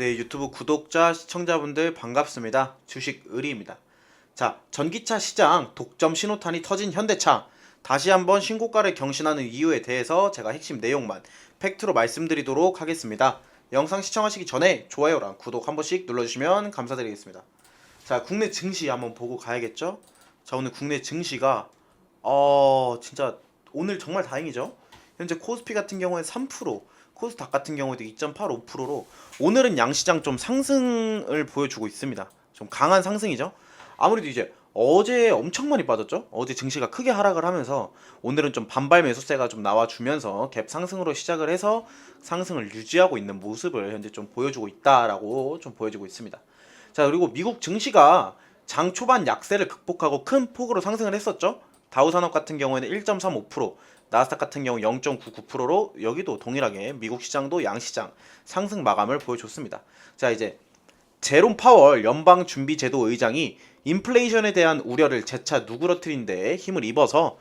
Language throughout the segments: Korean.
네, 유튜브 구독자, 시청자분들 반갑습니다. 주식 의리입니다. 자, 전기차 시장 독점 신호탄이 터진 현대차. 다시 한번 신고가를 경신하는 이유에 대해서 제가 핵심 내용만 팩트로 말씀드리도록 하겠습니다. 영상 시청하시기 전에 좋아요랑 구독 한 번씩 눌러주시면 감사드리겠습니다. 자, 국내 증시 한번 보고 가야겠죠? 자, 오늘 국내 증시가 어, 진짜 오늘 정말 다행이죠? 현재 코스피 같은 경우에 3%, 코스닥 같은 경우에도 2.85%로 오늘은 양시장 좀 상승을 보여주고 있습니다. 좀 강한 상승이죠. 아무래도 이제 어제 엄청 많이 빠졌죠. 어제 증시가 크게 하락을 하면서 오늘은 좀 반발 매수세가 좀 나와주면서 갭 상승으로 시작을 해서 상승을 유지하고 있는 모습을 현재 좀 보여주고 있다라고 좀 보여주고 있습니다. 자 그리고 미국 증시가 장 초반 약세를 극복하고 큰 폭으로 상승을 했었죠. 다우산업 같은 경우에는 1.35%, 나스닥 같은 경우 0.99%로 여기도 동일하게 미국 시장도 양시장 상승 마감을 보여줬습니다. 자 이제 제롬 파월 연방 준비 제도 의장이 인플레이션에 대한 우려를 재차 누그러뜨린 데 힘을 입어서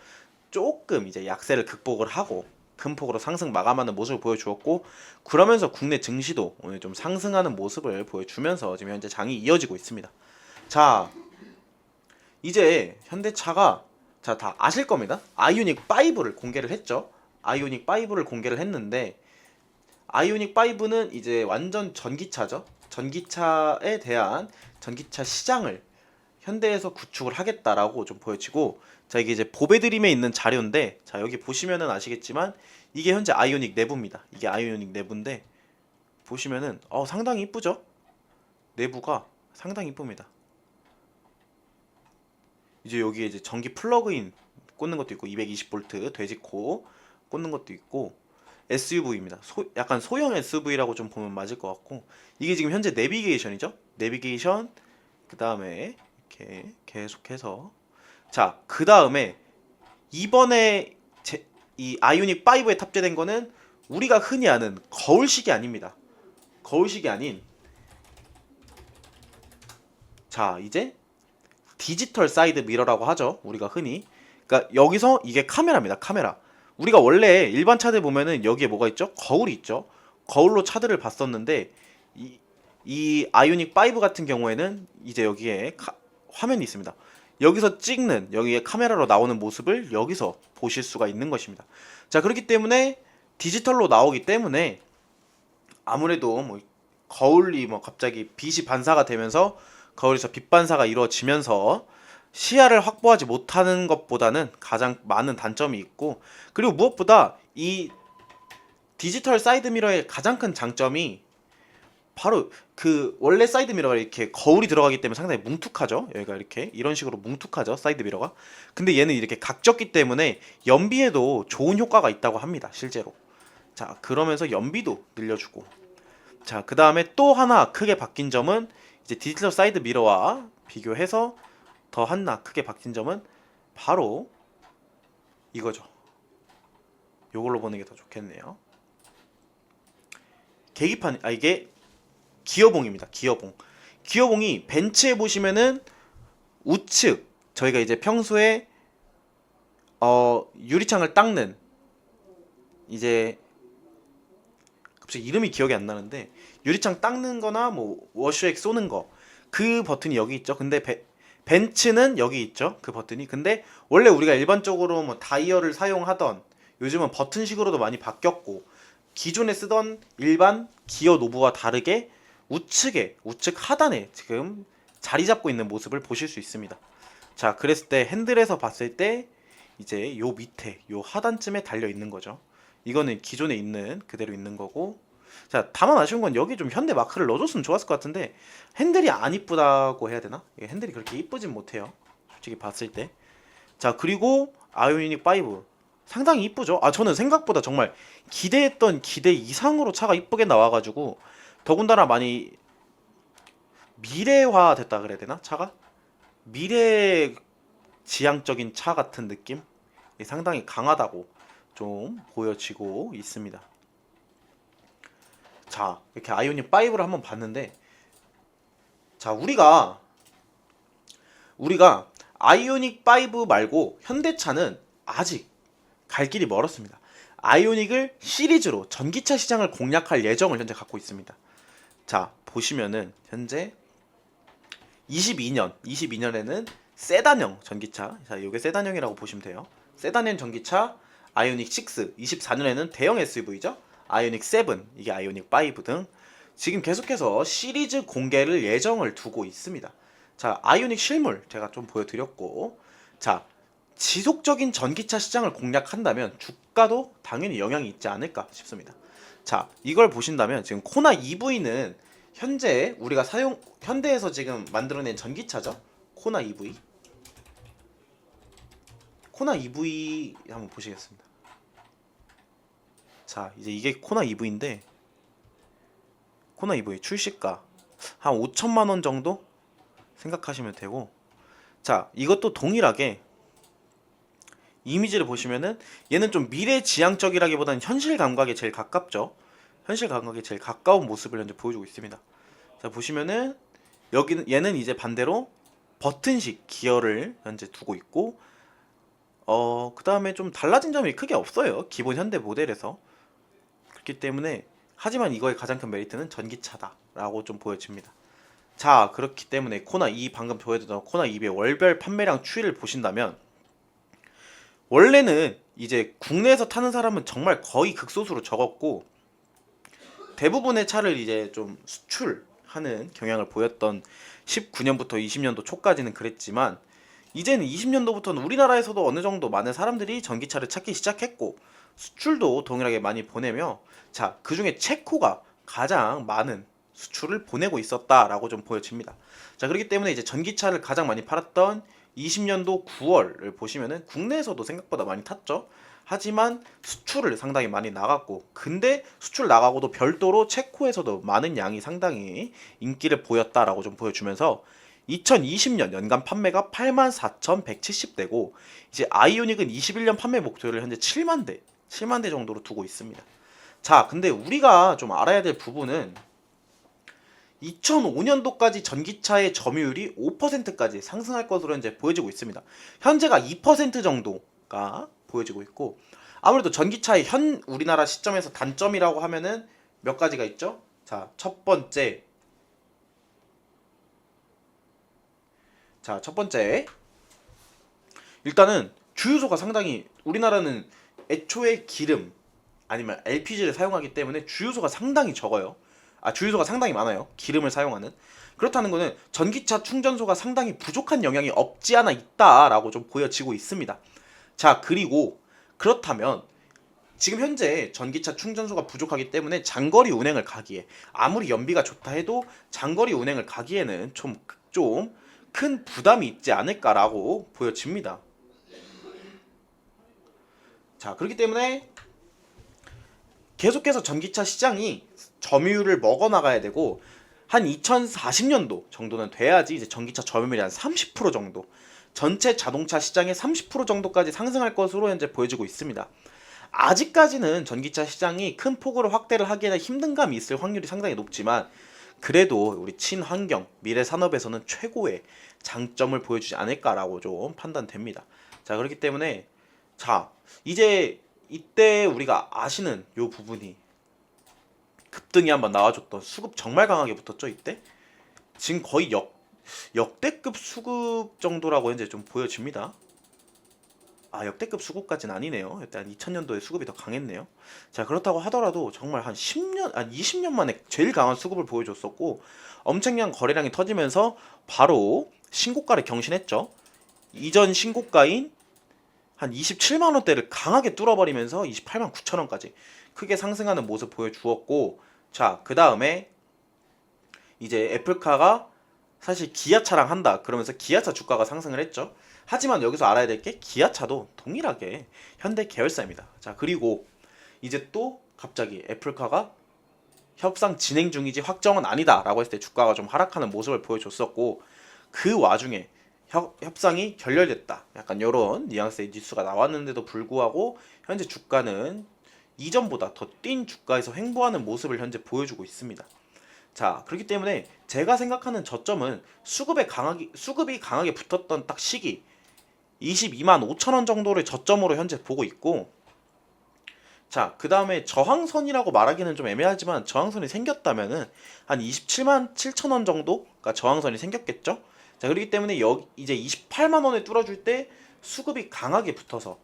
조금 이제 약세를 극복을 하고 큰 폭으로 상승 마감하는 모습을 보여주었고 그러면서 국내 증시도 오늘 좀 상승하는 모습을 보여주면서 지금 현재 장이 이어지고 있습니다. 자 이제 현대차가 자 다 아실 겁니다. 아이오닉 5를 공개를 했죠. 아이오닉 5를 공개를 했는데 아이오닉 5는 이제 완전 전기차죠. 전기차에 대한 전기차 시장을 현대에서 구축을 하겠다라고 좀 보여지고 자 이게 이제 보배드림에 있는 자료인데 자 여기 보시면은 아시겠지만 이게 현재 아이오닉 내부입니다. 이게 아이오닉 내부인데 보시면은 어 상당히 이쁘죠? 내부가 상당히 이쁩니다. 이제 여기에 이제 전기 플러그인 꽂는 것도 있고 220V 돼지코 꽂는 것도 있고 SUV입니다. 소, 약간 소형 SUV라고 좀 보면 맞을 것 같고 이게 지금 현재 내비게이션이죠. 내비게이션 그 다음에 이렇게 계속해서 자 그 다음에 이번에 제, 이 아이오닉 5에 탑재된 거는 우리가 흔히 아는 거울식이 아닙니다. 거울식이 아닌 자 이제 디지털 사이드 미러라고 하죠. 우리가 흔히. 그러니까 여기서 이게 카메라입니다. 카메라. 우리가 원래 일반 차들 보면은 여기에 뭐가 있죠? 거울이 있죠. 거울로 차들을 봤었는데 이, 이 아이오닉 5 같은 경우에는 이제 여기에 카- 화면이 있습니다. 여기서 찍는 여기에 카메라로 나오는 모습을 여기서 보실 수가 있는 것입니다. 자 그렇기 때문에 디지털로 나오기 때문에 아무래도 뭐 거울이 뭐 갑자기 빛이 반사가 되면서 거울에서 빛 반사가 이루어지면서 시야를 확보하지 못하는 것보다는 가장 많은 단점이 있고 그리고 무엇보다 이 디지털 사이드 미러의 가장 큰 장점이 바로 그 원래 사이드 미러가 이렇게 거울이 들어가기 때문에 상당히 뭉툭하죠. 여기가 이렇게 이런 식으로 뭉툭하죠. 사이드 미러가. 근데 얘는 이렇게 각졌기 때문에 연비에도 좋은 효과가 있다고 합니다. 실제로. 자, 그러면서 연비도 늘려주고. 자, 그 다음에 또 하나 크게 바뀐 점은 이제 디지털 사이드 미러와 비교해서 더 하나 크게 바뀐 점은 바로 이거죠. 요걸로 보는 게 더 좋겠네요. 계기판 아 이게 기어봉입니다. 기어봉. 기어봉이 벤츠에 보시면은 우측 저희가 이제 평소에 어 유리창을 닦는 이제 갑자기 이름이 기억이 안 나는데 유리창 닦는 거나 뭐 워셔액 쏘는 거 그 버튼이 여기 있죠. 근데 베, 벤츠는 여기 있죠. 그 버튼이. 근데 원래 우리가 일반적으로 뭐 다이얼을 사용하던 요즘은 버튼식으로도 많이 바뀌었고 기존에 쓰던 일반 기어 노브와 다르게 우측에 우측 하단에 지금 자리 잡고 있는 모습을 보실 수 있습니다. 자, 그랬을 때 핸들에서 봤을 때 이제 요 밑에 요 하단쯤에 달려 있는 거죠. 이거는 기존에 있는 그대로 있는 거고 자 다만 아쉬운 건 여기 좀 현대 마크를 넣어줬으면 좋았을 것 같은데 핸들이 안 이쁘다고 해야 되나? 이게 핸들이 그렇게 이쁘진 못해요. 솔직히 봤을 때. 자 그리고 아이오닉 5 상당히 이쁘죠. 아 저는 생각보다 정말 기대했던 기대 이상으로 차가 이쁘게 나와가지고 더군다나 많이 미래화 됐다 그래야 되나 차가? 미래 지향적인 차 같은 느낌? 상당히 강하다고 좀 보여지고 있습니다. 자, 이렇게 아이오닉 5를 한번 봤는데, 자, 우리가, 우리가 아이오닉 5 말고 현대차는 아직 갈 길이 멀었습니다. 아이오닉을 시리즈로 전기차 시장을 공략할 예정을 현재 갖고 있습니다. 자 보시면은 현재 22년 22년에는 세단형 전기차 자 이게 세단형이라고 보시면 돼요 세단형 전기차 아이오닉 6 24년에는 대형 SUV죠 아이오닉 7 이게 아이오닉 5 등 지금 계속해서 시리즈 공개를 예정을 두고 있습니다. 자 아이오닉 실물 제가 좀 보여드렸고 자 지속적인 전기차 시장을 공략한다면 주가도 당연히 영향이 있지 않을까 싶습니다. 자 이걸 보신다면 지금 코나 EV는 현재 우리가 사용 현대에서 지금 만들어낸 전기차죠? 코나 EV 코나 EV 한번 보시겠습니다 자 이제 이게 코나 EV인데 코나 EV 출시가 한 5천만 원 정도 생각하시면 되고 자 이것도 동일하게 이미지를 보시면은 얘는 좀 미래지향적이라기보다는 현실 감각에 제일 가깝죠. 현실 감각에 제일 가까운 모습을 현재 보여주고 있습니다. 자 보시면은 여기는 얘는 이제 반대로 버튼식 기어를 현재 두고 있고 어 그 다음에 좀 달라진 점이 크게 없어요. 기본 현대 모델에서 그렇기 때문에 하지만 이거의 가장 큰 메리트는 전기차다라고 좀 보여집니다. 자 그렇기 때문에 코나 2 방금 보여드렸던 코나 2의 월별 판매량 추이를 보신다면 원래는 이제 국내에서 타는 사람은 정말 거의 극소수로 적었고 대부분의 차를 이제 좀 수출하는 경향을 보였던 19년부터 20년도 초까지는 그랬지만 이제는 20년도부터는 우리나라에서도 어느 정도 많은 사람들이 전기차를 찾기 시작했고 수출도 동일하게 많이 보내며 자 그 중에 체코가 가장 많은 수출을 보내고 있었다라고 좀 보여집니다. 자 그렇기 때문에 이제 전기차를 가장 많이 팔았던 20년도 9월을 보시면은 국내에서도 생각보다 많이 탔죠. 하지만 수출을 상당히 많이 나갔고 근데 수출 나가고도 별도로 체코에서도 많은 양이 상당히 인기를 보였다라고 좀 보여주면서 2020년 연간 판매가 84,170대고 이제 아이오닉은 21년 판매 목표를 현재 7만 대, 7만 대 정도로 두고 있습니다. 자, 근데 우리가 좀 알아야 될 부분은 2005년도까지 전기차의 점유율이 5%까지 상승할 것으로 현재 보여지고 있습니다. 현재가 2% 정도가 보여지고 있고 아무래도 전기차의 현 우리나라 시점에서 단점이라고 하면은 몇 가지가 있죠? 자, 첫 번째 자, 첫 번째 일단은 주유소가 상당히 우리나라는 애초에 기름 아니면 LPG를 사용하기 때문에 주유소가 상당히 적어요. 아 주유소가 상당히 많아요. 기름을 사용하는. 그렇다는 거는 전기차 충전소가 상당히 부족한 영향이 없지 않아 있다라고 좀 보여지고 있습니다. 자, 그리고 그렇다면 지금 현재 전기차 충전소가 부족하기 때문에 장거리 운행을 가기에 아무리 연비가 좋다 해도 장거리 운행을 가기에는 좀좀 큰 부담이 있지 않을까라고 보여집니다. 자, 그렇기 때문에 계속해서 전기차 시장이 점유율을 먹어 나가야 되고 한 2040년도 정도는 돼야지 이제 전기차 점유율이 한 30% 정도 전체 자동차 시장의 30% 정도까지 상승할 것으로 현재 보여지고 있습니다. 아직까지는 전기차 시장이 큰 폭으로 확대를 하기에는 힘든 감이 있을 확률이 상당히 높지만 그래도 우리 친환경 미래 산업에서는 최고의 장점을 보여주지 않을까라고 좀 판단됩니다. 자 그렇기 때문에 자 이제 이때 우리가 아시는 요 부분이 급등이 한번 나와줬던 수급 정말 강하게 붙었죠 이때 지금 거의 역 역대급 수급 정도라고 현재 좀 보여집니다. 아 역대급 수급까지는 아니네요. 일단 2000년도에 수급이 더 강했네요. 자 그렇다고 하더라도 정말 한 10년, 한 20년 만에 제일 강한 수급을 보여줬었고 엄청난 거래량이 터지면서 바로 신고가를 경신했죠. 이전 신고가인 한 27만 원대를 강하게 뚫어버리면서 28만 9천 원까지 크게 상승하는 모습 보여주었고 자그 다음에 이제 애플카가 사실 기아차랑 한다 그러면서 기아차 주가가 상승을 했죠. 하지만 여기서 알아야 될 게 기아차도 동일하게 현대 계열사입니다. 자 그리고 이제 또 갑자기 애플카가 협상 진행 중이지 확정은 아니다라고 했을 때 주가가 좀 하락하는 모습을 보여줬었고 그 와중에 협, 협상이 결렬됐다. 약간 이런 뉘앙스의 뉴스가 나왔는데도 불구하고 현재 주가는 이전보다 더 뛴 주가에서 횡보하는 모습을 현재 보여주고 있습니다. 자, 그렇기 때문에 제가 생각하는 저점은 수급에 강하게 수급이 강하게 붙었던 딱 시기 22만 5천 원 정도를 저점으로 현재 보고 있고 자, 그 다음에 저항선이라고 말하기는 좀 애매하지만 저항선이 생겼다면은 한 27만 7천 원 정도가 저항선이 생겼겠죠? 자, 그렇기 때문에 여기 이제 28만 원에 뚫어줄 때 수급이 강하게 붙어서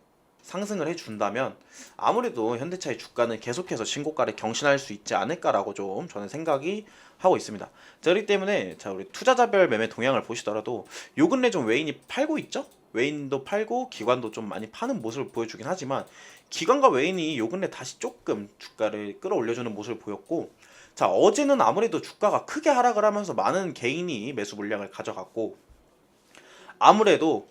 상승을 해준다면 아무래도 현대차의 주가는 계속해서 신고가를 경신할 수 있지 않을까라고 좀 저는 생각이 하고 있습니다. 자, 그렇기 때문에 자, 우리 투자자별 매매 동향을 보시더라도 요 근래 좀 외인이 팔고 있죠? 외인도 팔고 기관도 좀 많이 파는 모습을 보여주긴 하지만 기관과 외인이 요 근래 다시 조금 주가를 끌어올려주는 모습을 보였고 자 어제는 아무래도 주가가 크게 하락을 하면서 많은 개인이 매수 물량을 가져갔고 아무래도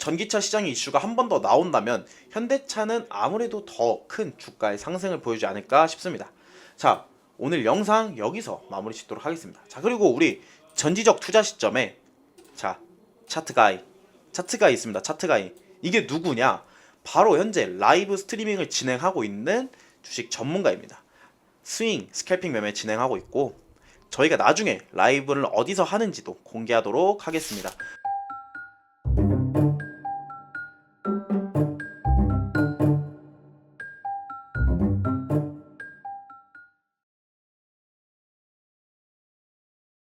전기차 시장의 이슈가 한 번 더 나온다면 현대차는 아무래도 더 큰 주가의 상승을 보이지 않을까 싶습니다. 자 오늘 영상 여기서 마무리 짓도록 하겠습니다. 자 그리고 우리 전지적 투자 시점에 자 차트 가이 차트가 있습니다. 차트 가이 이게 누구냐? 바로 현재 라이브 스트리밍을 진행하고 있는 주식 전문가입니다. 스윙, 스캘핑 매매 진행하고 있고 저희가 나중에 라이브를 어디서 하는지도 공개하도록 하겠습니다.